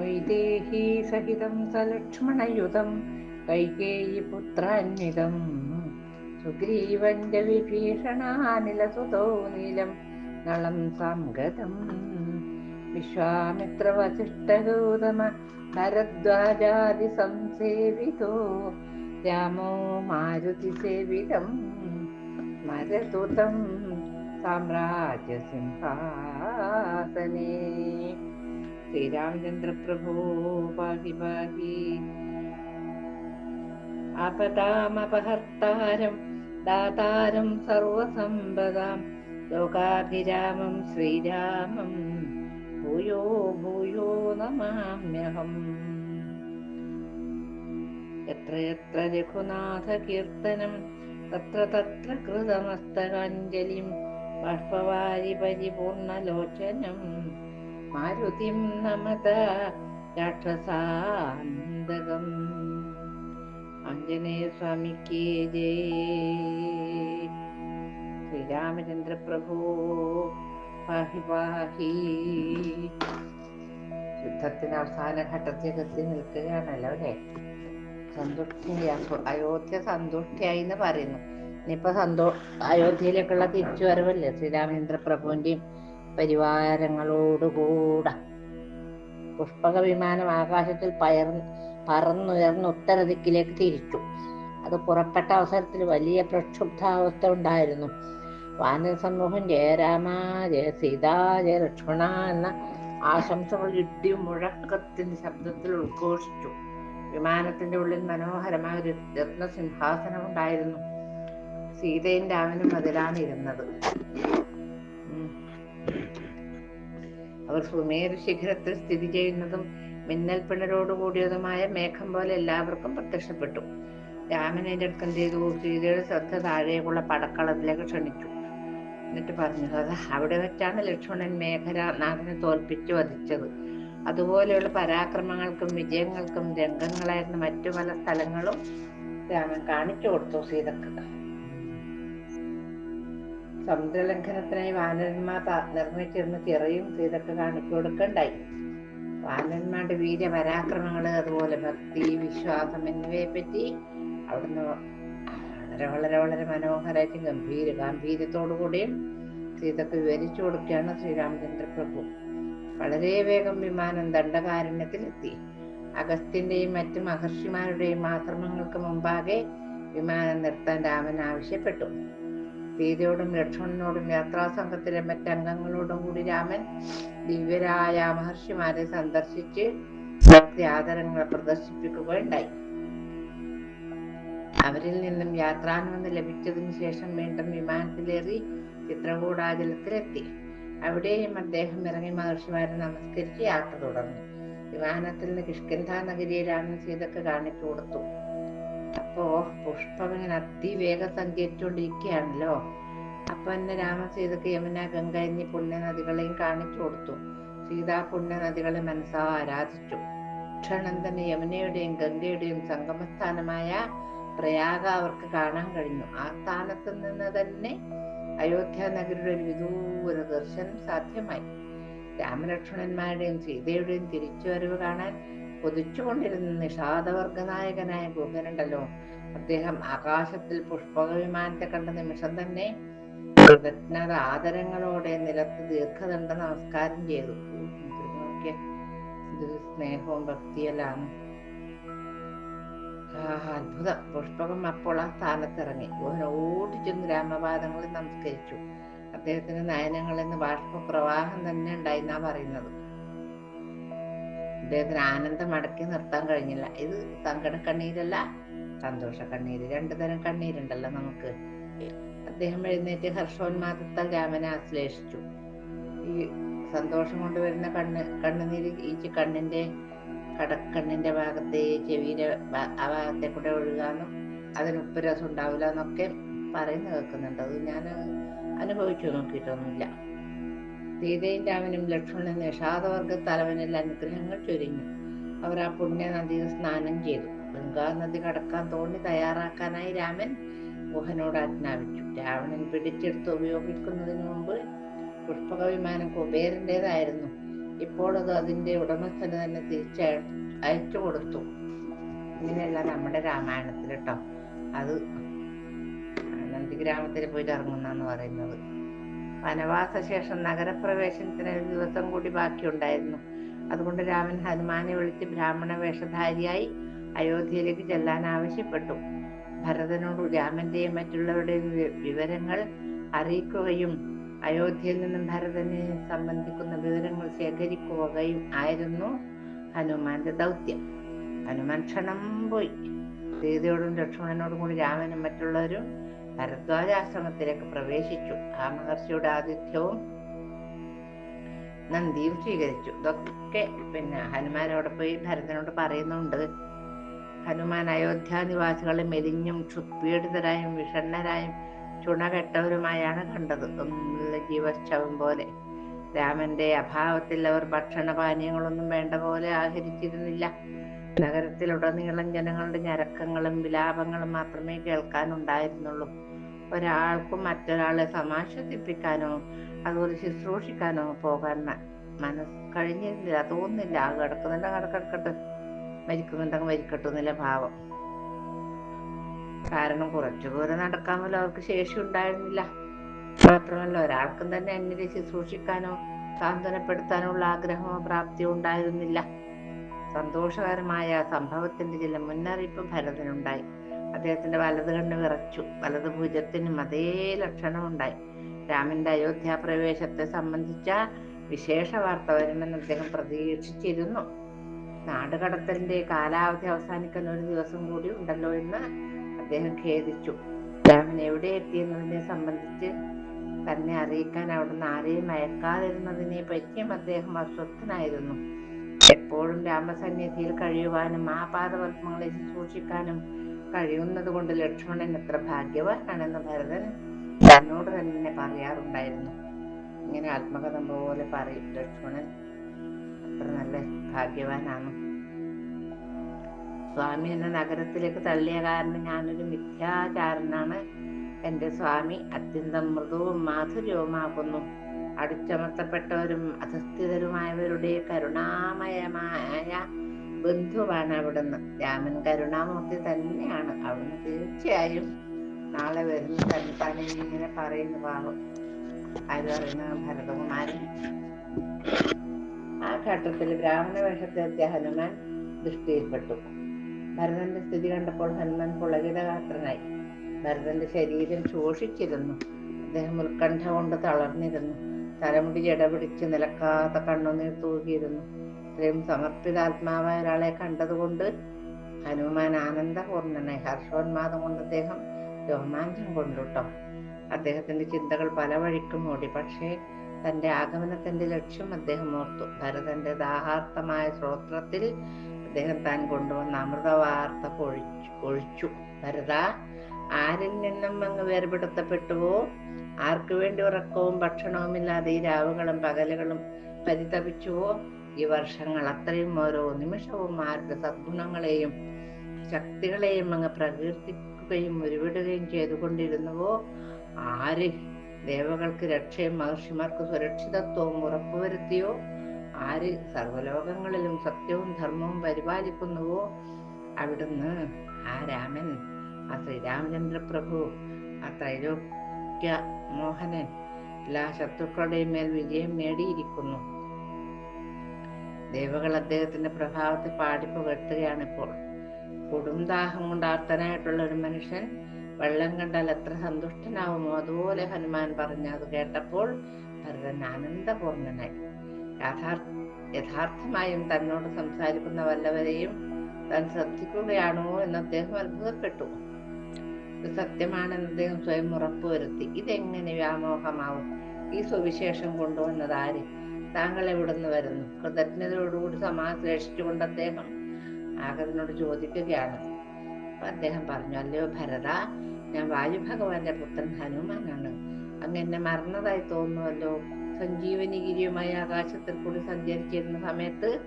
വൈദേഹീ സഹിതം സലക്ഷ്മണയുതം കൈകേയി പുത്രാന്വിതം സുഗ്രീവന്റെ വിഭീഷണാനിലസുതോ നീലം നളം സംഗതം. വിശ്വാമിത്രവസിഷ്ഠഗൗതമ ഭരദ്വാജാതി സംസേവിതോ രാമോ മാരുതി സേവിതം. മരതുതം സാമ്രാജ്യ പാഹി പാഹി ആപദാമപഹർത്താരം ദാതാരം സർവസമ്പദാം ലോകാഭിരാമം ശ്രീരാമം ഭൂയോ ഭൂയോ നമാമ്യഹം എത്ര എത്ര രഘുനാഥ കീർത്തനം തത്ര തത്ര കൃതമസ്തകാഞ്ജലിം ബാഷ്പവാരി പരിപൂർണലോചനം മാരുതിം നമത രാക്ഷസാന്തകം. ആഞ്ജനേയ സ്വാമിക്ക് ജയ. ശ്രീരാമചന്ദ്ര പ്രഭു പാഹി പാഹി യുദ്ധത്തിന് അവസാന ഘട്ടത്തിൽ എത്തി നിൽക്കുകയാണല്ലോ അല്ലേ സന്തുഷ്ടി അയോധ്യ സന്തുഷ്ടിയായി എന്ന് പറയുന്നു. ഇനിയിപ്പോ സന്തോ അയോധ്യയിലേക്കുള്ള തിരിച്ചുവരവല്ലേ? ശ്രീരാമചന്ദ്ര പ്രഭുവിന്റെയും പരിവാരങ്ങളോടുകൂടെ. പുഷ്പക വിമാനം ആകാശത്തിൽ പയർ പറന്നുയർന്ന് ഉത്തരദിക്കിലേക്ക് തിരിച്ചു. അത് പുറപ്പെട്ട അവസരത്തിൽ വലിയ പ്രക്ഷുബ്ധാവസ്ഥ ഉണ്ടായിരുന്നു. വാനര സമൂഹം ജയരാമ ജയ സീതാ ജയ ലക്ഷ്മണ എന്ന ആശംസകൾ ഇടി മുഴക്കത്തിന്റെ ശബ്ദത്തിൽ ഉദ്ഘോഷിച്ചു വിമാനത്തിന്റെ ഉള്ളിൽ മനോഹരമായ ഒരു രത്നസിംഹാസനം ഉണ്ടായിരുന്നു. സീതയും രാമനും അതിലാണ് ഇരുന്നത്. അവർ സുമേരു ശിഖരത്തിൽ സ്ഥിതി ചെയ്യുന്നതും മിന്നൽ പിണരോട് കൂടിയതുമായ മേഘം പോലെ എല്ലാവർക്കും പ്രത്യക്ഷപ്പെട്ടു. രാമനെ എന്ത് ചെയ്തു? സീതയുടെ ശ്രദ്ധ താഴേക്കുള്ള പടക്കളത്തിലേക്ക് ക്ഷണിച്ചു. എന്നിട്ട് പറഞ്ഞു അത് അവിടെ വെച്ചാണ് ലക്ഷ്മണൻ മേഘനാഥനെ തോൽപ്പിച്ചു വധിച്ചത്. അതുപോലെയുള്ള പരാക്രമങ്ങൾക്കും വിജയങ്ങൾക്കും രംഗങ്ങളായിരുന്ന മറ്റു പല സ്ഥലങ്ങളും രാമൻ കാണിച്ചു കൊടുത്തു സീതക്ക്. സമുദ്രലംഘനത്തിനായി വാനരന്മാർ നിർമ്മിച്ചിരുന്ന ചിറയും സീതക്ക് കാണിച്ചു കൊടുക്കണ്ടായി. വാനന്മാരുടെ വീര്യ പരാക്രമങ്ങൾ അതുപോലെ ഭക്തി വിശ്വാസം എന്നിവയെ പറ്റി അവിടുന്ന് വളരെ വളരെ വളരെ മനോഹരമായിട്ട് ഗംഭീര ഗാംഭീര്യത്തോടു കൂടിയും സീതക്ക് വിവരിച്ചു കൊടുക്കുകയാണ് ശ്രീരാമചന്ദ്ര പ്രഭു. വളരെ വേഗം വിമാനം ദണ്ഡകാരണ്യത്തിലെത്തി അഗസ്ത്യന്റെയും മറ്റു മഹർഷിമാരുടെയും ആശ്രമങ്ങൾക്ക് മുമ്പാകെ വിമാനം നിർത്താൻ രാമൻ ആവശ്യപ്പെട്ടു. സീതയോടും ലക്ഷ്മണനോടും യാത്രാസംഘത്തിലെ മറ്റംഗങ്ങളോടും കൂടി രാമൻ ദിവ്യരായ മഹർഷിമാരെ സന്ദർശിച്ച് ഭക്തി ആദരങ്ങൾ പ്രദർശിപ്പിക്കുകയുണ്ടായി. അവരിൽ നിന്നും യാത്രാനുമതി ലഭിച്ചതിനു ശേഷം വീണ്ടും വിമാനത്തിലേറി ചിത്രകൂടാചലത്തിലെത്തി. അവിടെയും അദ്ദേഹം ഇറങ്ങി മഹർഷിമാരെ നമസ്കരിച്ച് യാത്ര തുടർന്നു. വിമാനത്തിൽ നിന്ന് കിഷ്കിന്ധ നഗരിയെ രാമൻ സീതക്ക് കാണിച്ചു കൊടുത്തു. അപ്പോ പുഷ്പം ഇങ്ങനെ അതിവേഗം സഞ്ചരിച്ചുകൊണ്ടിരിക്കുകയാണല്ലോ അപ്പൊ എന്നെ രാമസീതക്ക് യമുന ഗംഗ എന്നീ പുണ്യനദികളെയും കാണിച്ചു കൊടുത്തു. സീതാ പുണ്യനദികളെ മനസ്സാ ആരാധിച്ചു. ക്ഷണം തന്നെ യമുനയുടെയും ഗംഗയുടെയും സംഗമസ്ഥാനമായ പ്രയാഗ അവർക്ക് കാണാൻ കഴിഞ്ഞു. ആ സ്ഥാനത്ത് നിന്ന് തന്നെ അയോധ്യ നഗരിയുടെ ഒരു വിദൂര ദർശനം സാധ്യമായി. രാമലക്ഷ്മണന്മാരുടെയും സീതയുടെയും തിരിച്ചുവരവ് കാണാൻ കൊതിച്ചുകൊണ്ടിരുന്ന നിഷാദവർഗനായകനായ ഗുഹനുണ്ടല്ലോ അദ്ദേഹം ആകാശത്തിൽ പുഷ്പക വിമാനത്തെ കണ്ട നിമിഷം തന്നെ കൃതജ്ഞത ആദരങ്ങളോടെ നിലത്ത് ദീർഘദണ്ഡ നമസ്കാരം ചെയ്തു. സ്നേഹവും ഭക്തിയെല്ലാം. അത്ഭുതം. പുഷ്പകം അപ്പോൾ ആ സ്ഥാനത്തിറങ്ങി. ഗുഹൻ ഓടിച്ചെന്ന് രാമപാദങ്ങളിൽ നമസ്കരിച്ചു. അദ്ദേഹത്തിന്റെ നയനങ്ങളിൽ നിന്ന് ബാഷ്പപ്രവാഹം തന്നെ ഉണ്ടായി എന്നാ പറയുന്നത്. അദ്ദേഹത്തിന് ആനന്ദം അടക്കി നിർത്താൻ കഴിഞ്ഞില്ല. ഇത് സങ്കട കണ്ണീരല്ല സന്തോഷ കണ്ണീര്. രണ്ടു തരം കണ്ണീരുണ്ടല്ലോ നമുക്ക്. അദ്ദേഹം എഴുന്നേറ്റ് ഹർഷോന്മാദത്താൽ രാമനെ ആശ്ലേഷിച്ചു. ഈ സന്തോഷം കൊണ്ടുവരുന്ന കണ്ണ് കണ്ണുനീര് ഈ കണ്ണിന്റെ കടക്കണ്ണിന്റെ ഭാഗത്തെ ചെവിയുടെ ആ ഭാഗത്തെ കൂടെ ഒഴുകാനും അതിന് ഉപ്പുരസം ഉണ്ടാവില്ല എന്നൊക്കെ പറയുന്ന കേൾക്കുന്നുണ്ട്. അത് ഞാൻ അനുഭവിച്ചു നോക്കിയിട്ടൊന്നുമില്ല. സീതയും രാമനും ലക്ഷ്മണനും നിഷാദവർഗ തലവനിൽ അനുഗ്രഹങ്ങൾ ചൊരിഞ്ഞു. അവർ ആ പുണ്യ നദിയിൽ സ്നാനം ചെയ്തു. ഗംഗാ നദി കടക്കാൻ തോണി തയ്യാറാക്കാനായി രാമൻ മോഹനോട് ആജ്ഞാപിച്ചു. രാവണൻ പിടിച്ചെടുത്ത് ഉപയോഗിക്കുന്നതിന് മുമ്പ് പുഷ്പക വിമാനം കുബേരന്റെതായിരുന്നു. ഇപ്പോൾ അത് അതിന്റെ ഉടമസ്ഥന് തന്നെ തിരിച്ച് അയച്ചു കൊടുത്തു. ഇങ്ങനെയല്ല നമ്മുടെ രാമായണത്തിൽ കേട്ടോ അത് നന്ദിഗ്രാമത്തിൽ പോയിട്ട് ഇറങ്ങുന്നാന്ന് പറയുന്നത്. വനവാസ ശേഷം നഗരപ്രവേശനത്തിന് ഒരു ദിവസം കൂടി ബാക്കിയുണ്ടായിരുന്നു. അതുകൊണ്ട് രാമൻ ഹനുമാനെ വിളിച്ച് ബ്രാഹ്മണ വേഷധാരിയായി അയോധ്യയിലേക്ക് ചെല്ലാൻ ആവശ്യപ്പെട്ടു. ഭരതനോട് രാമന്റെയും മറ്റുള്ളവരുടെയും വിവരങ്ങൾ അറിയിക്കുകയും അയോധ്യയിൽ നിന്നും ഭരതനെ സംബന്ധിക്കുന്ന വിവരങ്ങൾ ശേഖരിക്കുകയും ആയിരുന്നു ഹനുമാന്റെ ദൗത്യം. ഹനുമാൻ ക്ഷണം പോയി. സീതയോടും ലക്ഷ്മണനോടും കൂടി രാമനും മറ്റുള്ളവരും ഭരദ്വാജാശ്രമത്തിലേക്ക് പ്രവേശിച്ചു. ആ മഹർഷിയുടെ ആതിഥ്യവും നന്ദിയും സ്വീകരിച്ചു. ഇതൊക്കെ പിന്നെ ഹനുമാനോട് പോയി ഭരതനോട് പറയുന്നുണ്ട്. ഹനുമാൻ അയോധ്യ നിവാസികളെ മെലിഞ്ഞും ക്ഷുപീഡിതരായും വിഷണ്ണരായും ചുണകെട്ടവരുമായാണ് കണ്ടത്. ജീവശവം പോലെ. രാമന്റെ അഭാവത്തിൽ അവർ ഭക്ഷണപാനീയങ്ങളൊന്നും വേണ്ട പോലെ ആഹരിച്ചിരുന്നില്ല. നഗരത്തിലുടനീളം ജനങ്ങളുടെ ഞരക്കങ്ങളും വിലാപങ്ങളും മാത്രമേ കേൾക്കാനുണ്ടായിരുന്നുള്ളൂ. ഒരാൾക്കും മറ്റൊരാളെ സമാശ്വസിപ്പിക്കാനോ അതുപോലെ ശുശ്രൂഷിക്കാനോ പോകാൻ മനസ്സ് കഴിഞ്ഞിരുന്നില്ല. തോന്നുന്നില്ല. ആ കിടക്കുന്നുണ്ടെങ്കിൽ കിടക്കട്ടെ. മരിക്കുന്നുണ്ടെങ്കിൽ മരിക്കട്ടെ എന്നുള്ള ഭാവം. കാരണം കുറച്ചു ദൂരം നടക്കാൻ പോലും അവർക്ക് ശേഷി ഉണ്ടായിരുന്നില്ല. മാത്രമല്ല ഒരാൾക്കും തന്നെ അന്യരെ ശുശ്രൂഷിക്കാനോ സാന്ത്വനപ്പെടുത്താനോ ഉള്ള ആഗ്രഹമോ പ്രാപ്തിയോ ഉണ്ടായിരുന്നില്ല. സന്തോഷകരമായ സംഭവത്തിന്റെ ചില മുന്നറിയിപ്പ് ഭരതനുണ്ടായി. അദ്ദേഹത്തിന്റെ വലത് കണ്ണ് വിറച്ചു. വലത് ഭുജത്തിനും അതേ ലക്ഷണമുണ്ടായി. രാമന്റെ അയോധ്യ പ്രവേശത്തെ സംബന്ധിച്ച വിശേഷ വാർത്ത വരുമെന്ന് അദ്ദേഹം പ്രതീക്ഷിച്ചിരുന്നു. നാടുകടത്തലിന്റെ കാലാവധി അവസാനിക്കുന്ന ഒരു ദിവസം കൂടി ഉണ്ടല്ലോ എന്ന് അദ്ദേഹം ഖേദിച്ചു. രാമൻ എവിടെ എത്തിയെന്നതിനെ സംബന്ധിച്ച് തന്നെ അറിയിക്കാൻ അവിടുന്ന് ആരെയും അയക്കാതിരുന്നതിനെ പറ്റിയും അദ്ദേഹം അസ്വസ്ഥനായിരുന്നു. എപ്പോഴും രാമസന്നിധിയിൽ കഴിയുവാനും ആ പാദപത്മങ്ങളെ ശുശ്രൂഷിക്കാനും കഴിയുന്നത് കൊണ്ട് ലക്ഷ്മണൻ എത്ര ഭാഗ്യവാനാണെന്ന് ഭരതൻ തന്നോട് തന്നെ പറയാറുണ്ടായിരുന്നു. ഇങ്ങനെ ആത്മകഥ പോലെ പറയും ലക്ഷ്മണൻ. അത്ര നല്ല ഭാഗ്യവാനാണ്. സ്വാമി എന്നെ നഗരത്തിലേക്ക് തള്ളിയ കാരണം ഞാനൊരു മിഥ്യാചാരനാണ്. എന്റെ സ്വാമി അത്യന്തം മൃദുവും മാധുര്യവുമാകുന്നു. അടിച്ചമർത്തപ്പെട്ടവരും അധസ്ഥിതരുമായവരുടെ കരുണാമയമായ ബന്ധുവാണ് അവിടുന്ന്. രാമൻ കരുണാമൂർത്തി തന്നെയാണ്. അവിടുന്ന് തീർച്ചയായും നാളെ വരുന്ന തന്നെ തന്നെ ഇങ്ങനെ പറയുന്നു പാവം ആര് പറയുന്ന ഭരതകുമാരൻ. ആ ഘട്ടത്തിൽ ബ്രാഹ്മണ വേഷത്തിലെത്തിയ ഹനുമാൻ ദൃഷ്ടിയിൽപ്പെട്ടു. ഭരതന്റെ സ്ഥിതി കണ്ടപ്പോൾ ഹനുമാൻ പുളകിതഗാത്രനായി ഭരതന്റെ ശരീരം ശോഷിച്ചിരുന്നു അദ്ദേഹം ഉത്കണ്ഠ കൊണ്ട് തളർന്നിരുന്നു. തലമുടി ഇടപിടിച്ച് നിലക്കാത്ത കണ്ണുനീർ തൂകിയിരുന്നു. ഇത്രയും സമർപ്പിതാത്മാവായ ഒരാളെ കണ്ടതുകൊണ്ട് ഹനുമാൻ ആനന്ദപൂർണനായി ഹർഷോന്മാദം കൊണ്ട് അദ്ദേഹം രോമാഞ്ചം കൊണ്ടുട്ടോ. അദ്ദേഹത്തിന്റെ ചിന്തകൾ പല വഴിക്കും ഓടി. പക്ഷേ തന്റെ ആഗമനത്തിന്റെ ലക്ഷ്യം അദ്ദേഹം ഓർത്തു. ഭരതന്റെ ദാഹാർത്ഥമായ ശ്രോത്രത്തിൽ അദ്ദേഹം താൻ കൊണ്ടുവന്ന അമൃതവാർത്ത പൊഴിച്ചു ഒഴിച്ചു ഭരത ആരിൽ നിന്നും അങ്ങ് വേർപെടുത്തപ്പെട്ടുവോ? ആർക്കു വേണ്ടി ഉറക്കവും ഭക്ഷണവുമില്ലാതെ ഈ രാവുകളും പകലുകളും പരിതപിച്ചുവോ? ഈ വർഷങ്ങൾ അത്രയും ഓരോ നിമിഷവും ആരുടെ സദ്ഗുണങ്ങളെയും ശക്തികളെയും അങ്ങ് പ്രകീർത്തിക്കുകയും ഉരുവിടുകയും ചെയ്തുകൊണ്ടിരുന്നുവോ? ആര് ദേവകൾക്ക് രക്ഷയും മഹർഷിമാർക്ക് സുരക്ഷിതത്വവും ഉറപ്പുവരുത്തിയോ? ആര് സർവലോകങ്ങളിലും സത്യവും ധർമ്മവും പരിപാലിക്കുന്നുവോ? അവിടുന്ന് ആ രാമൻ ആ ശ്രീരാമചന്ദ്ര പ്രഭു ആ ത്രൈലോക്യ മോഹനൻ എല്ലാ ശത്രുക്കളുടെയും മേൽ വിജയം നേടിയിരിക്കുന്നു. ദേവകൾ അദ്ദേഹത്തിന്റെ പ്രഭാവത്തെ പാടിപ്പുകട്ടുകയാണ് ഇപ്പോൾ. കൊടുംദാഹം കൊണ്ട് ആർത്തനായിട്ടുള്ള ഒരു മനുഷ്യൻ വെള്ളം കണ്ടാൽ എത്ര സന്തുഷ്ടനാവുമോ? അതുപോലെ ഹനുമാൻ പറഞ്ഞു അത് കേട്ടപ്പോൾ ഭരതൻ ആനന്ദപൂർണനായി യഥാർത്ഥ യഥാർത്ഥമായും തന്നോട് സംസാരിക്കുന്ന വല്ലവരെയും താൻ ശ്രദ്ധിക്കുകയാണോ എന്ന് അദ്ദേഹം അത്ഭുതപ്പെട്ടു. സത്യമാണെന്ന് അദ്ദേഹം സ്വയം ഉറപ്പുവരുത്തി. ഇതെങ്ങനെ വ്യാമോഹമാവും? ഈ സുവിശേഷം കൊണ്ടുവന്നത് ആര്? താങ്കൾ എവിടുന്ന് വരുന്നു? കൃതജ്ഞതയോടുകൂടി സമാശ്ലേഷിച്ചുകൊണ്ട് അദ്ദേഹം ആഗതനോട് ചോദിക്കുകയാണ്. അദ്ദേഹം പറഞ്ഞു അല്ലയോ ഭരത ഞാൻ വായു ഭഗവാന്റെ പുത്രൻ ഹനുമാനാണ്. അങ്ങ് എന്നെ മറന്നതായി തോന്നുമല്ലോ. സഞ്ജീവനിഗിരിയുമായി ആകാശത്തിൽ കൂടി സഞ്ചരിച്ചിരുന്ന സമയത്ത്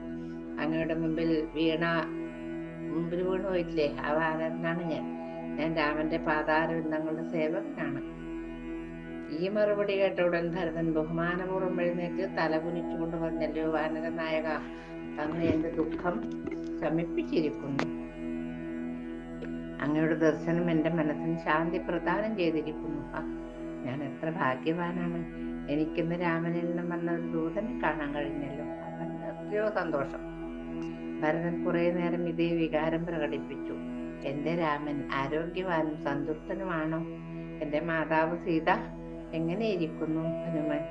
അങ്ങയുടെ മുമ്പിൽ വീണ മുമ്പിൽ വീണു പോയില്ലേ ആ വാരനാണ് ഞാൻ. ഞാൻ രാമന്റെ പാതാരവിന്ദങ്ങളുടെ സേവകനാണ്. ഈ മറുപടി കേട്ട ഉടൻ ഭരതൻ ബഹുമാനപൂർവം എഴുന്നേറ്റ് തല കുനിച്ചുകൊണ്ട് പറഞ്ഞല്ലോ വാനര നായക അങ്ങ് എന്റെ ദുഃഖം ശമിപ്പിച്ചിരിക്കുന്നു. അങ്ങയുടെ ദർശനം എന്റെ മനസ്സിന് ശാന്തി പ്രദാനം ചെയ്തിരിക്കുന്നു. ഞാൻ എത്ര ഭാഗ്യവാനാണ്. എനിക്കിന്ന് രാമനിൽ നിന്നും വന്ന ഒരു ദൂതനെ കാണാൻ കഴിഞ്ഞല്ലോ. അവൻ എത്രയോ സന്തോഷം. ഭരതൻ കുറെ നേരം ഇതേ വികാരം പ്രകടിപ്പിച്ചു. എന്റെ രാമൻ ആരോഗ്യവാനും സന്തുഷ്ടനുമാണോ? എന്റെ മാതാവ് സീത എങ്ങനെയിരിക്കുന്നു ഹനുമാൻ?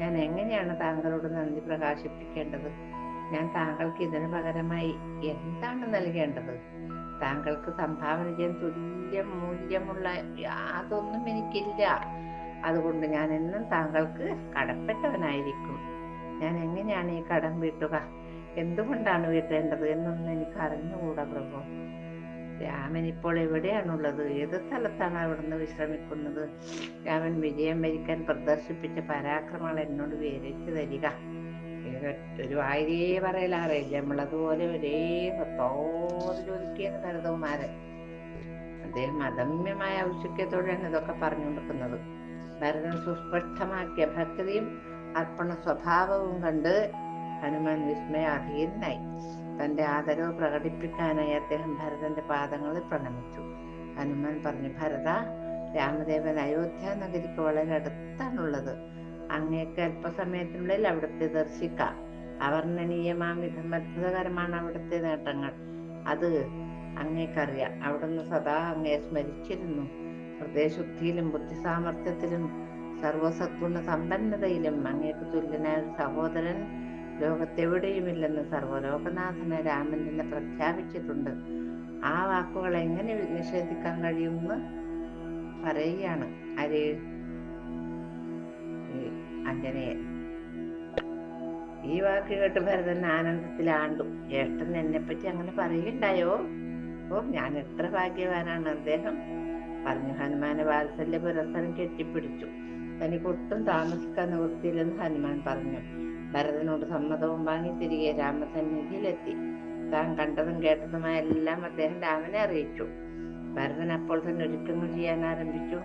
ഞാൻ എങ്ങനെയാണ് താങ്കളോട് നന്ദി പ്രകാശിപ്പിക്കേണ്ടത്? ഞാൻ താങ്കൾക്ക് ഇതിനു പകരമായി എന്താണ് നൽകേണ്ടത്? താങ്കൾക്ക് സംഭാവന ചെയ്യാൻ തുല്യ മൂല്യമുള്ള യാതൊന്നും എനിക്കില്ല. അതുകൊണ്ട് ഞാൻ എന്നും താങ്കൾക്ക് കടപ്പെട്ടവനായിരിക്കും. ഞാൻ എങ്ങനെയാണ് ഈ കടം വീട്ടുക? എന്തുകൊണ്ടാണ് വീട്ടേണ്ടത് എന്നൊന്നും എനിക്ക് അറിഞ്ഞുകൂടാ പ്രഭു. രാമൻ ഇപ്പോൾ എവിടെയാണുള്ളത്? ഏത് സ്ഥലത്താണ് അവിടുന്ന് വിശ്രമിക്കുന്നത്? രാമൻ വിജയം വരിക്കാൻ പ്രദർശിപ്പിച്ച പരാക്രമങ്ങൾ എന്നോട് വിവരിച്ചു തരിക. ഒരു വായനയെ പറയലാറില്ല നമ്മളതുപോലെ ഒരേ തോതിലൊരുക്കിയെന്ന് ഭരതകുമാരൻ അദ്ദേഹം അദമ്യമായ ഔത്സുക്യത്തോടെയാണ് ഇതൊക്കെ പറഞ്ഞുകൊടുക്കുന്നത് ഭരതൻ സുസ്പഷ്ടമാക്കിയ ഭക്തിയും അർപ്പണ സ്വഭാവവും കണ്ട് ഹനുമാൻ വിസ്മയാധീനായി തന്റെ ആദരവ് പ്രകടിപ്പിക്കാനായി അദ്ദേഹം ഭരതന്റെ പാദങ്ങളിൽ പ്രണമിച്ചു. ഹനുമാൻ പറഞ്ഞു ഭരത രാമദേവൻ അയോധ്യ നഗരിക്ക് വളരെ അടുത്താണുള്ളത്. അങ്ങേക്ക് അല്പസമയത്തിനുള്ളിൽ അവിടുത്തെ ദർശിക്കാം. അവർണനീയമാം വിധം അത്ഭുതകരമാണ് അവിടുത്തെ നേട്ടങ്ങൾ. അത് അങ്ങേക്കറിയാം. അവിടുന്ന് സദാ അങ്ങയെ സ്മരിച്ചിരുന്നു. ഹൃദയശുദ്ധിയിലും ബുദ്ധിസാമർഥ്യത്തിലും സർവസദ്ഗുണ സമ്പന്നതയിലും അങ്ങേക്ക് തുല്യനായ സഹോദരൻ ലോകത്തെവിടെയുമില്ലെന്ന് സർവലോകനാഥന രാമൻ തന്നെ പ്രഖ്യാപിച്ചിട്ടുണ്ട്. ആ വാക്കുകൾ എങ്ങനെ നിഷേധിക്കാൻ കഴിയുമെന്ന് പറയുകയാണ് ആര് അഞ്ജനയെ ഈ വാക്ക് കേട്ട് ഭരതൻ ആനന്ദത്തിലാണ്ടു. ജ്യേഷ്ഠൻ എന്നെ പറ്റി അങ്ങനെ പറയുണ്ടായോ ഓ ഞാൻ എത്ര ഭാഗ്യവാനാണ് അദ്ദേഹം. പറഞ്ഞു ഹനുമാനെ വാത്സല്യ പുരസ്സരം കെട്ടിപ്പിടിച്ചു. തനിക്ക് ഒട്ടും താമസിക്കാൻ നിവൃത്തിയില്ലെന്ന് ഹനുമാൻ പറഞ്ഞു. ഭരതനോട് സമ്മതവും വാങ്ങി തിരികെ രാമസന്നിധിയിലെത്തി. താൻ കണ്ടതും കേട്ടതുമായ എല്ലാം അദ്ദേഹം രാമനെ അറിയിച്ചു. ഭരതൻ അപ്പോൾ തന്നെ ഒരുക്കങ്ങൾ ചെയ്യാൻ ആരംഭിച്ചു.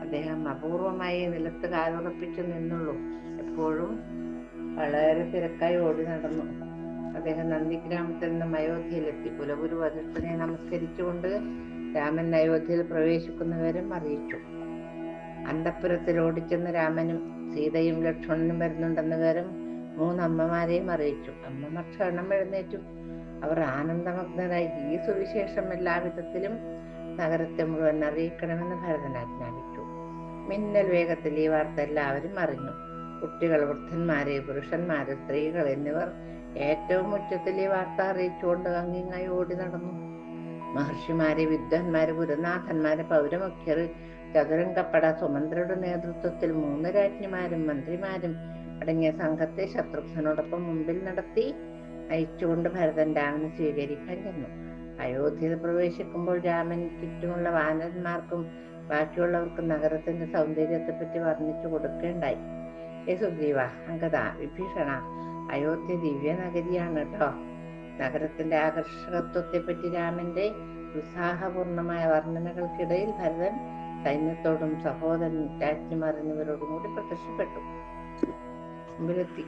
അദ്ദേഹം അപൂർവമായി നിലത്ത് കാലുറപ്പിച്ചു നിന്നുള്ളൂ. എപ്പോഴും വളരെ തിരക്കായി ഓടി നടന്നു. അദ്ദേഹം നന്ദിഗ്രാമത്തിൽ നിന്നും അയോധ്യയിലെത്തി. കുലഗുരു വധിഷ്ഠനെ നമസ്കരിച്ചുകൊണ്ട് രാമൻ അയോധ്യയിൽ പ്രവേശിക്കുന്നവരും അറിയിച്ചു. അന്തപുരത്തിൽ ഓടിച്ചെന്ന് രാമനും സീതയും ലക്ഷ്മണനും വരുന്നുണ്ടെന്ന് വിവരം മൂന്നമ്മമാരെയും അറിയിച്ചു. അമ്മമാർ ക്ഷണം എഴുന്നേറ്റു. അവർ ആനന്ദമഗ്നരായി. ഈ സുവിശേഷം എല്ലാവിധത്തിലും നഗരത്തെ മുഴുവൻ അറിയിക്കണമെന്ന് ഭരതൻ ആജ്ഞാപിച്ചു. മിന്നൽ വേഗത്തിൽ ഈ വാർത്ത എല്ലാവരും അറിഞ്ഞു. കുട്ടികൾ വൃദ്ധന്മാരെ പുരുഷന്മാര് സ്ത്രീകൾ എന്നിവർ ഏറ്റവും ഉച്ചത്തിൽ ഈ വാർത്ത അറിയിച്ചുകൊണ്ട് അങ്ങിങ്ങായി ഓടി നടന്നു. മഹർഷിമാരെ വിദ്വാൻമാര് ഗുരുനാഥന്മാര് പൗരമുഖ്യർ ചതുരംഗപ്പട സുമന്ത്രയുടെ നേതൃത്വത്തിൽ മൂന്ന് രാജ്ഞിമാരും മന്ത്രിമാരും അടങ്ങിയ സംഘത്തെ ശത്രുഘ്നോടൊപ്പം മുമ്പിൽ നടത്തി അയച്ചുകൊണ്ട് ഭരതൻ രാമനെ സ്വീകരിക്കാൻ ചെന്നു. അയോധ്യയിൽ പ്രവേശിക്കുമ്പോൾ രാമൻ ചുറ്റുമുള്ള വാനന്മാർക്കും ബാക്കിയുള്ളവർക്കും നഗരത്തിന്റെ സൗന്ദര്യത്തെ പറ്റി വർണിച്ചു കൊടുക്കേണ്ടായി. ഏ സുഗ്രീവ അങ്കത വിഭീഷണ അയോധ്യ ദിവ്യ നഗരിയാണ് കേട്ടോ നഗരത്തിന്റെ ആകർഷകത്വത്തെ പറ്റി രാമന്റെ ഉത്സാഹപൂർണമായ വർണനകൾക്കിടയിൽ ഭരതൻ സൈന്യത്തോടും സഹോദരൻ രാജ്ഞിമാർ എന്നിവരോടും കൂടി പ്രത്യക്ഷപ്പെട്ടു. മുമ്പിലെത്തി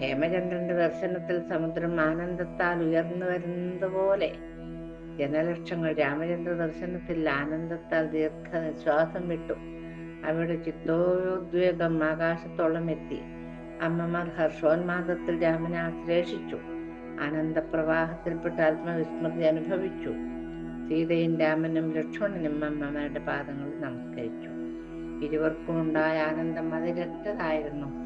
ഹേമചന്ദ്രന്റെ ദർശനത്തിൽ സമുദ്രം ആനന്ദത്താൽ ഉയർന്നു വരുന്നത് പോലെ ജനലക്ഷങ്ങൾ രാമചന്ദ്ര ദർശനത്തിൽ ആനന്ദത്താൽ ദീർഘ ശ്വാസം വിട്ടു. അവരുടെ ചിത്തോദ്വേഗം ആകാശത്തോളം എത്തി. അമ്മമാർ ഹർഷോന്മാദത്തിൽ രാമനെ ആശ്ലേഷിച്ചു. ആനന്ദപ്രവാഹത്തിൽപ്പെട്ട ആത്മവിസ്മൃതി അനുഭവിച്ചു. സീതയും രാമനും ലക്ഷ്മണനും അമ്മമാരുടെ പാദങ്ങളിൽ നമസ്കരിച്ചു. ഇരുവർക്കും ഉണ്ടായ ആനന്ദം അതിരറ്റതായിരുന്നു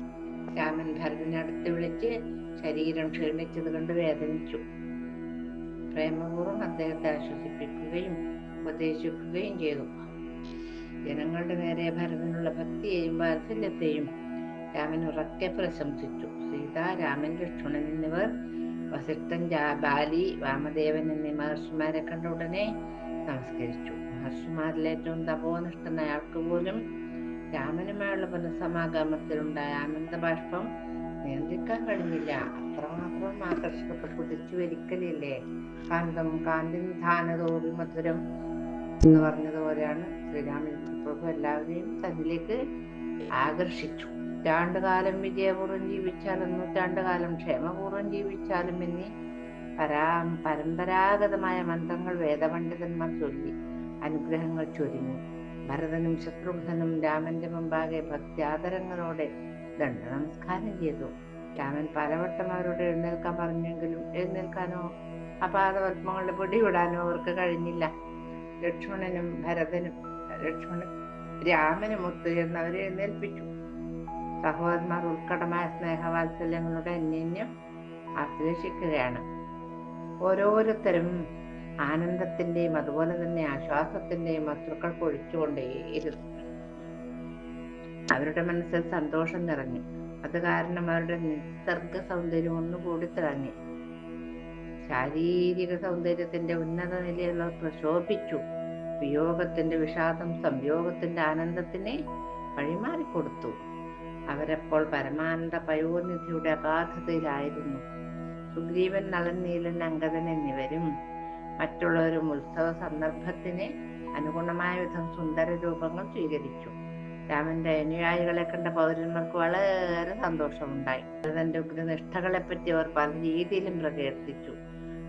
രാമൻ ഭരതനെ അടുത്ത് വിളിച്ച് ശരീരം ക്ഷീണിച്ചത് കൊണ്ട് വേദനിച്ചു. പ്രേമപൂർവം അദ്ദേഹത്തെ ആശ്വസിപ്പിക്കുകയും ഉപദേശിക്കുകയും ചെയ്തു. ജനങ്ങളുടെ നേരെ ഭരതനുള്ള ഭക്തിയെയും വാത്സല്യത്തെയും രാമൻ ഉറക്കെ പ്രശംസിച്ചു. സീത രാമൻ ലക്ഷ്മണൻ എന്നിവർ വസിഷ്ഠൻ ബാലി വാമദേവൻ എന്നീ മഹർഷിമാരെ കണ്ട ഉടനെ നമസ്കരിച്ചു. മഹർഷിമാരിൽ ഏറ്റവും തപോനിഷ്ഠനായ ആൾക്ക് പോലും രാമനുമായുള്ള പുനഃസമാഗമത്തിലുണ്ടായ ആനന്ദബാഷ്പം നിയന്ത്രിക്കാൻ കഴിഞ്ഞില്ല. അത്രമാത്രം ആകർഷിക്കപ്പെട്ട് കുതിച്ചു വരിക്കലില്ലേ കാന്തം കാന്തി ധാനതോറി മധുരം എന്ന് പറഞ്ഞതുപോലെയാണ് ശ്രീരാമൻ പ്രഭു എല്ലാവരെയും തന്നിലേക്ക് ആകർഷിച്ചു. നൂറ്റാണ്ടുകാലം വിജയപൂർവം ജീവിച്ചാലും നൂറ്റാണ്ടുകാലം ക്ഷേമപൂർവം ജീവിച്ചാലും എന്നീ പരാ പരമ്പരാഗതമായ മന്ത്രങ്ങൾ വേദപണ്ഡിതന്മാർ ചൊല്ലി അനുഗ്രഹങ്ങൾ ചൊരിഞ്ഞു. ഭരതനും ശത്രുഘ്നും രാമന്റെ മുമ്പാകെ ഭക്ത്യാദരങ്ങളോടെ ദണ്ഡ നമസ്കാരം ചെയ്തു. രാമൻ പലവട്ടം അവരോട് എഴുന്നേൽക്കാൻ പറഞ്ഞെങ്കിലും എഴുന്നേൽക്കാനോ അപാദപത്മങ്ങളുടെ പിടിവിടാനോ അവർക്ക് കഴിഞ്ഞില്ല. ലക്ഷ്മണനും ഭരതനും ലക്ഷ്മണൻ രാമനും ഒത്തു എന്ന് അവരെ എഴുന്നേൽപ്പിച്ചു. സഹോദരന്മാർ ഉൾക്കടമായ സ്നേഹവാത്സല്യങ്ങളുടെ അന്യന്യം ആശ്ലേഷിക്കുകയാണ് ഓരോരുത്തരും ആനന്ദത്തിന്റെയും അതുപോലെ തന്നെ ആശ്വാസത്തിന്റെയും വസ്തുക്കൾ പൊഴിച്ചുകൊണ്ടേയിരുന്നു അവരുടെ മനസ്സിൽ സന്തോഷം നിറഞ്ഞു. അത് കാരണം അവരുടെ നിസർഗ സൗന്ദര്യം ഒന്നുകൂടി തിളങ്ങി. ശാരീരിക സൗന്ദര്യത്തിന്റെ ഉന്നത അവർ പ്രശോഭിച്ചു. വിയോഗത്തിന്റെ വിഷാദം സംയോഗത്തിന്റെ ആനന്ദത്തിനെ വഴിമാറിക്കൊടുത്തു. അവരപ്പോൾ പരമാനന്ദ പയോനിധിയുടെ അഗാധതയിലായിരുന്നു. സുഗ്രീവൻ നളൻ നീലൻ അങ്കദൻ എന്നിവരും മറ്റുള്ളവരും ഉത്സവ സന്ദർഭത്തിന് അനുഗുണമായ വിധം സുന്ദര രൂപങ്ങൾ സ്വീകരിച്ചു. രാമന്റെ അനുയായികളെ കണ്ട പൗരന്മാർക്ക് വളരെ സന്തോഷമുണ്ടായി. ഭരതന്റെ ഉഗ്രനിഷ്ഠകളെ പറ്റി അവർ പല രീതിയിലും പ്രകീർത്തിച്ചു.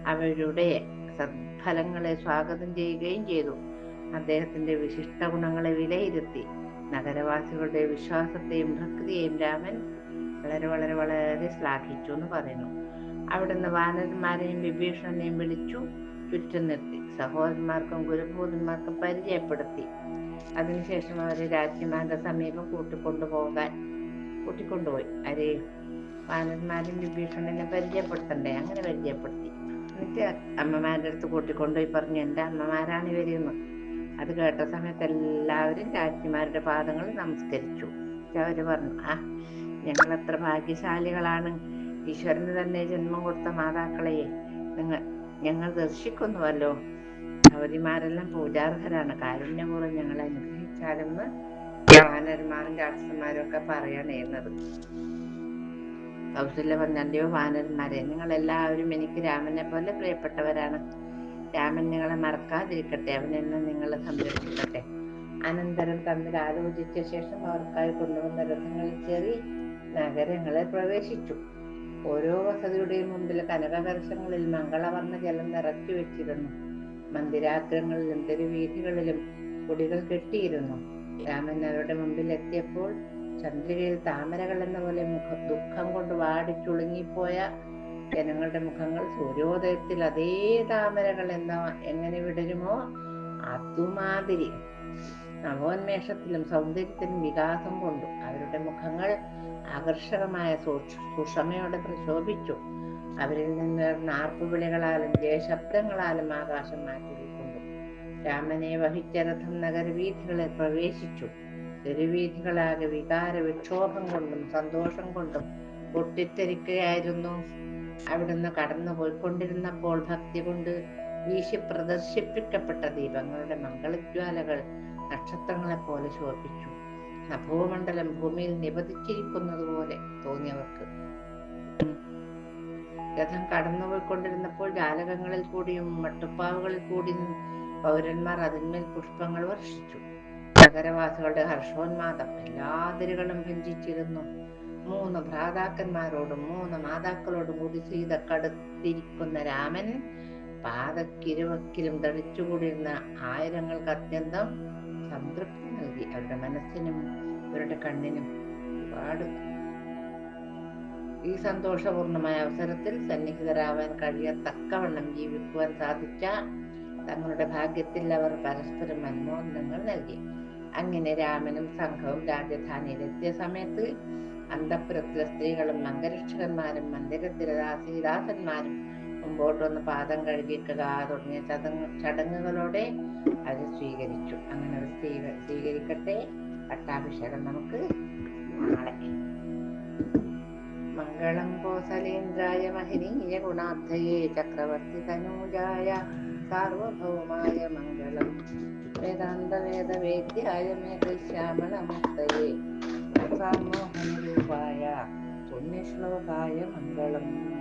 അവരുടെ സദ്ഫലങ്ങളെ സ്വാഗതം ചെയ്യുകയും ചെയ്തു. അദ്ദേഹത്തിന്റെ വിശിഷ്ട ഗുണങ്ങളെ വിലയിരുത്തി. നഗരവാസികളുടെ വിശ്വാസത്തെയും ഭക്തിയെയും രാമൻ വളരെ വളരെ വളരെ ശ്ലാഘിച്ചു എന്ന് പറയുന്നു. അവിടുന്ന് വാനരന്മാരെയും വിഭീഷണനെയും വിളിച്ചു. ചുറ്റും നിർത്തി സഹോദരന്മാർക്കും ഗുരുഭൂതന്മാർക്കും പരിചയപ്പെടുത്തി. അതിനുശേഷം അവരെ രാജ്ഞിമാരുടെ സമീപം കൂട്ടിക്കൊണ്ടുപോകാൻ കൂട്ടിക്കൊണ്ടുപോയി. അരെ വാനന്മാരും വിഭീഷണനെ പരിചയപ്പെടുത്തണ്ടേ? അങ്ങനെ പരിചയപ്പെടുത്തി. എന്നിട്ട് അമ്മമാരുടെ അടുത്ത് കൂട്ടിക്കൊണ്ടുപോയി പറഞ്ഞു എന്റെ അമ്മമാരാണ് ഇവരെന്ന് അത് കേട്ട സമയത്ത് എല്ലാവരും രാജ്ഞിമാരുടെ പാദങ്ങൾ നമസ്കരിച്ചു. അവർ പറഞ്ഞു ആ ഞങ്ങൾ എത്ര ഭാഗ്യശാലികളാണ്. ഈശ്വരന് തന്നെ ജന്മം കൊടുത്ത മാതാക്കളെ നിങ്ങൾ ഞങ്ങൾ ദർശിക്കുന്നുവല്ലോ. ഭഗവതിമാരെല്ലാം പൂജാർഹരാണ്. കാരുണ്യപൂർവം ഞങ്ങൾ അനുഗ്രഹിച്ചാലെന്ന് വാനരന്മാരും രാക്ഷസന്മാരും ഒക്കെ പറയണേന്നത് കൗസല്യ പറഞ്ഞോ വാനരന്മാരെ നിങ്ങൾ എല്ലാവരും എനിക്ക് രാമനെ പോലെ പ്രിയപ്പെട്ടവരാണ്. രാമൻ നിങ്ങളെ മറക്കാതിരിക്കട്ടെ അവൻ എന്നെ നിങ്ങളെ സംരക്ഷിക്കട്ടെ. അനന്തരം തമ്മിൽ ആലോചിച്ച ശേഷം അവർക്കായി കൊണ്ടുവന്ന രഥങ്ങളിൽ ചെറിയ നഗരങ്ങളെ പ്രവേശിച്ചു. ഓരോ വസതിയുടെയും മുമ്പിൽ കനകകർഷങ്ങളിൽ മംഗളവർണ ജലം നിറച്ചു വെച്ചിരുന്നു. മന്ദിരാഗ്രങ്ങളിലും തെരുവീഥികളിലും കൊടികൾ കെട്ടിയിരുന്നു. രാമൻ അവരുടെ മുമ്പിൽ എത്തിയപ്പോൾ ചന്ദ്രികയിൽ താമരകൾ എന്ന പോലെ മുഖ ദുഃഖം കൊണ്ട് വാടിച്ചുളുങ്ങിപ്പോയ ജനങ്ങളുടെ മുഖങ്ങൾ സൂര്യോദയത്തിൽ അതേ താമരകൾ എന്ന എങ്ങനെ വിടരുമോ അതുമാതിരി നവോന്മേഷത്തിലും സൗന്ദര്യത്തിലും വികാസം കൊണ്ടു അവരുടെ മുഖങ്ങൾ ആകർഷകമായ സുഷമയോടെ പ്രശോഭിച്ചു. അവരിൽ നിന്ന് നാർപ്പുവിളികളാലും ജയശബ്ദങ്ങളാലും ആകാശം മാറ്റിയിരിക്കുന്നു രാമനെ വഹിച്ച രഥം നഗരവീഥികളിൽ പ്രവേശിച്ചു. തെരുവീഥികളാകെ വികാര വിക്ഷോഭം കൊണ്ടും സന്തോഷം കൊണ്ടും പൊട്ടിത്തെരിക്കുകയായിരുന്നു അവിടുന്ന് കടന്നു പോയിക്കൊണ്ടിരുന്നപ്പോൾ ഭക്തി കൊണ്ട് വീശി പ്രദർശിപ്പിക്കപ്പെട്ട ദീപങ്ങളുടെ മംഗളജ്വാലകൾ നക്ഷത്രങ്ങളെപ്പോലെ ശോഭിച്ചു. നഭോമണ്ഡലം ഭൂമിയിൽ നിപതിച്ചിരിക്കുന്നത് പോലെ തോന്നിയവർക്ക്. രഥം കടന്നുപോയിക്കൊണ്ടിരുന്നപ്പോൾ ജാലകങ്ങളിൽ കൂടിയും മട്ടുപ്പാവുകളിൽ കൂടിയും പൗരന്മാർ അതിന്മേൽ പുഷ്പങ്ങൾ വർഷിച്ചു. നഗരവാസികളുടെ ഹർഷോന്മാദം എല്ലാ അതിരുകളും ഭഞ്ചിച്ചിരുന്നു മൂന്ന് ഭ്രാതാക്കന്മാരോടും മൂന്ന് മാതാക്കളോടും കൂടി സീത കടുത്തിരിക്കുന്ന രാമൻ പാതക്കിരുവക്കിലും തടിച്ചുകൂടിയിരുന്ന ആയിരങ്ങൾക്ക് അത്യന്തം സംതൃപ്തി നൽകി അവരുടെ മനസ്സിനും അവരുടെ കണ്ണിനും ഒരുപാട് ഈ സന്തോഷപൂർണമായ അവസരത്തിൽ സന്നിഹിതരാവാൻ കഴിയത്തക്കവണ്ണം ജീവിക്കുവാൻ സാധിച്ച തങ്ങളുടെ ഭാഗ്യത്തിൽ അവർ പരസ്പരം അനുമോദനങ്ങൾ നൽകി. അങ്ങനെ രാമനും സംഘവും രാജധാനിയിലെത്തിയ സമയത്ത് അന്തപുരത്തിലെ സ്ത്രീകളും അംഗരക്ഷകന്മാരും മന്ദിരത്തിലെ ദാസീദാസന്മാരും മുമ്പോട്ട് വന്ന് പാദം കഴുകിക്കുക തുടങ്ങിയ ചടങ്ങ് ചടങ്ങുകളോടെ അത് സ്വീകരിച്ചു. അങ്ങനെ അത് സ്വീക സ്വീകരിക്കട്ടെ. പട്ടാഭിഷേകം നമുക്ക് നാളെ. മംഗളം കോസലേന്ദ്രായ മഹനീയ ഗുണാർത്ഥയേ ചക്രവർത്തി തനൂജായ സാർവഭൗമായ മംഗളം. വേദാന്ത വേദവേദ്യായ സാമോഹന സാമോഹനരൂപായ പുണ്യശ്ലോകായ മംഗളം.